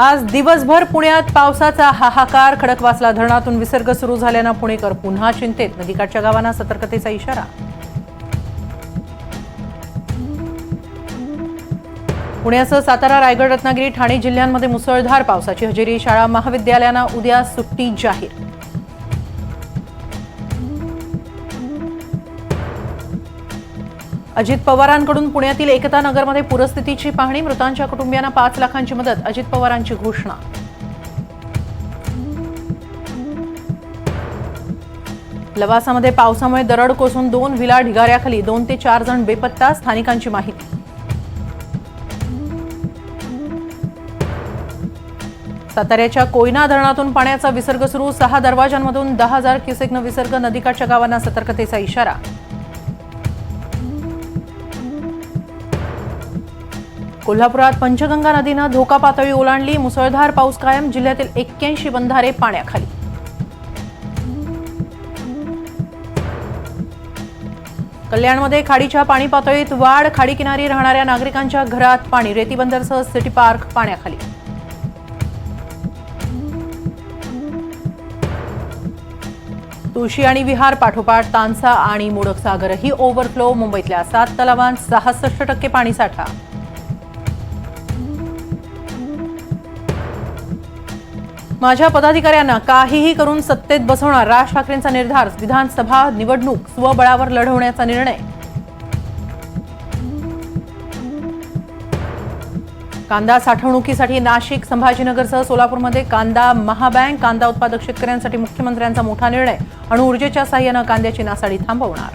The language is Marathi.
आज दिवसभर पुण्यात पावसाचा हाहाकार खडकवासला धरणातून विसर्ग सुरू झाल्यानं पुणेकर पुन्हा चिंतेत. नदीकाठच्या गावांना सतर्कतेचा इशारा. पुण्यासह सातारा रायगड रत्नागिरी ठाणे जिल्ह्यांमध्ये मुसळधार पावसाची हजेरी. शाळा महाविद्यालयांना उद्या सुट्टी जाहीर. अजित पवारांकडून पुण्यातील एकता नगरमध्ये पूरस्थितीची पाहणी मृतांच्या कुटुंबियांना पाच लाखांची मदत अजित पवारांची घोषणा. लवासामध्ये पावसामुळे दरड कोसळून दोन विला ढिगाऱ्याखाली दोन ते चार जण बेपत्ता स्थानिकांची माहिती. साताऱ्याच्या कोयना धरणातून पाण्याचा विसर्ग सुरू सहा दरवाजांमधून दहा हजार क्युसेकनं विसर्ग नदीकाठच्या गावांना सतर्कतेचा इशारा. कोल्हापुरात पंचगंगा नदीनं धोका पातळी ओलांडली. मुसळधार पाऊस कायम. जिल्ह्यातील एक्क्याऐंशी बंधारे पाण्याखाली. कल्याणमध्ये खाडीच्या पाणी पातळीत वाढ. खाडी किनारी राहणाऱ्या नागरिकांच्या घरात पाणी. रेती बंदरसह सिटी पार्क पाण्याखाली. तुळशी आणि विहार पाठोपाठ तानसा आणि मोडक सागरही ओव्हरफ्लो मुंबईतल्या सात तलावांत सहासष्ट टक्के पाणीसाठा माझ्या पदाधिकाऱ्यांना काहीही करून सत्तेत बसवणार राज ठाकरेंचा निर्धार विधानसभा निवडणूक स्वबळावर लढवण्याचा निर्णय. कांदा साठवणुकीसाठी नाशिक संभाजीनगरसह सोलापूरमध्ये कांदा महाबँक कांदा उत्पादक शेतकऱ्यांसाठी मुख्यमंत्र्यांचा मोठा निर्णय. अणुऊर्जेच्या साह्यानं कांद्याची नासाडी थांबवणार.